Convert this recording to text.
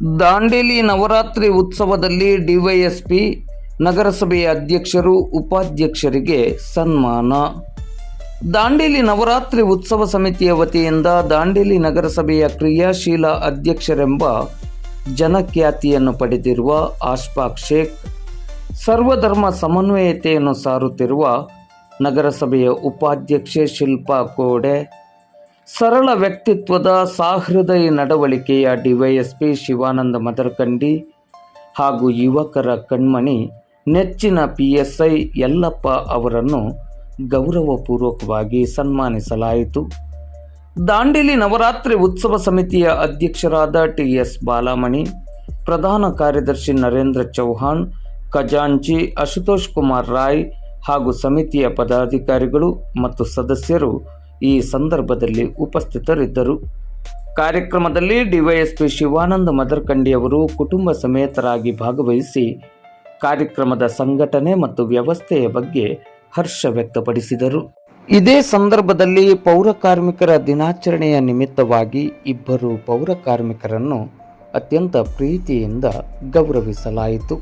ದಾಂಡೇಲಿ ನವರಾತ್ರಿ ಉತ್ಸವದಲ್ಲಿ ಡಿವೈಎಸ್ಪಿ ನಗರಸಭೆಯ ಅಧ್ಯಕ್ಷರು, ಉಪಾಧ್ಯಕ್ಷರಿಗೆ ಸನ್ಮಾನ. ದಾಂಡೇಲಿ ನವರಾತ್ರಿ ಉತ್ಸವ ಸಮಿತಿಯ ವತಿಯಿಂದ ದಾಂಡೇಲಿ ನಗರಸಭೆಯ ಕ್ರಿಯಾಶೀಲ ಅಧ್ಯಕ್ಷರೆಂಬ ಜನಖ್ಯಾತಿಯನ್ನು ಪಡೆದಿರುವ ಆಶ್ಫಾಕ್ ಶೇಖ್, ಸರ್ವಧರ್ಮ ಸಮನ್ವಯತೆಯನ್ನು ಸಾರುತ್ತಿರುವ ನಗರಸಭೆಯ ಉಪಾಧ್ಯಕ್ಷೆ ಶಿಲ್ಪಾ ಕೋಡೆ ಸರಳ ವ್ಯಕ್ತಿತ್ವದ ಸಹೃದಯ ನಡವಳಿಕೆಯ ಡಿವೈಎಸ್ಪಿ ಶಿವಾನಂದ ಮದರ್ಕಂಡಿ ಹಾಗೂ ಯುವಕರ ಕಣ್ಮಣಿ ನೆಚ್ಚಿನ ಪಿ ಎಸ್ ಐ ಯಲ್ಲಪ್ಪ ಅವರನ್ನು ಗೌರವಪೂರ್ವಕವಾಗಿ ಸನ್ಮಾನಿಸಲಾಯಿತು. ದಾಂಡೇಲಿ ನವರಾತ್ರಿ ಉತ್ಸವ ಸಮಿತಿಯ ಅಧ್ಯಕ್ಷರಾದ ಟಿ ಎಸ್ ಬಾಲಾಮಣಿ, ಪ್ರಧಾನ ಕಾರ್ಯದರ್ಶಿ ನರೇಂದ್ರ ಚೌಹಾಣ್, ಖಜಾಂಚಿ ಅಶುತೋಷ್ ಕುಮಾರ್ ರಾಯ್ ಹಾಗೂ ಸಮಿತಿಯ ಪದಾಧಿಕಾರಿಗಳು ಮತ್ತು ಸದಸ್ಯರು ಈ ಸಂದರ್ಭದಲ್ಲಿ ಉಪಸ್ಥಿತರಿದ್ದರು. ಕಾರ್ಯಕ್ರಮದಲ್ಲಿ ಡಿವೈಎಸ್ಪಿ ಶಿವಾನಂದ ಮದರ್ಕಂಡಿ ಅವರು ಕುಟುಂಬ ಸಮೇತರಾಗಿ ಭಾಗವಹಿಸಿ ಕಾರ್ಯಕ್ರಮದ ಸಂಘಟನೆ ಮತ್ತು ವ್ಯವಸ್ಥೆಯ ಬಗ್ಗೆ ಹರ್ಷ ವ್ಯಕ್ತಪಡಿಸಿದರು. ಇದೇ ಸಂದರ್ಭದಲ್ಲಿ ಪೌರ ಕಾರ್ಮಿಕರ ದಿನಾಚರಣೆಯ ನಿಮಿತ್ತವಾಗಿ ಇಬ್ಬರು ಪೌರ ಕಾರ್ಮಿಕರನ್ನು ಅತ್ಯಂತ ಪ್ರೀತಿಯಿಂದ ಗೌರವಿಸಲಾಯಿತು.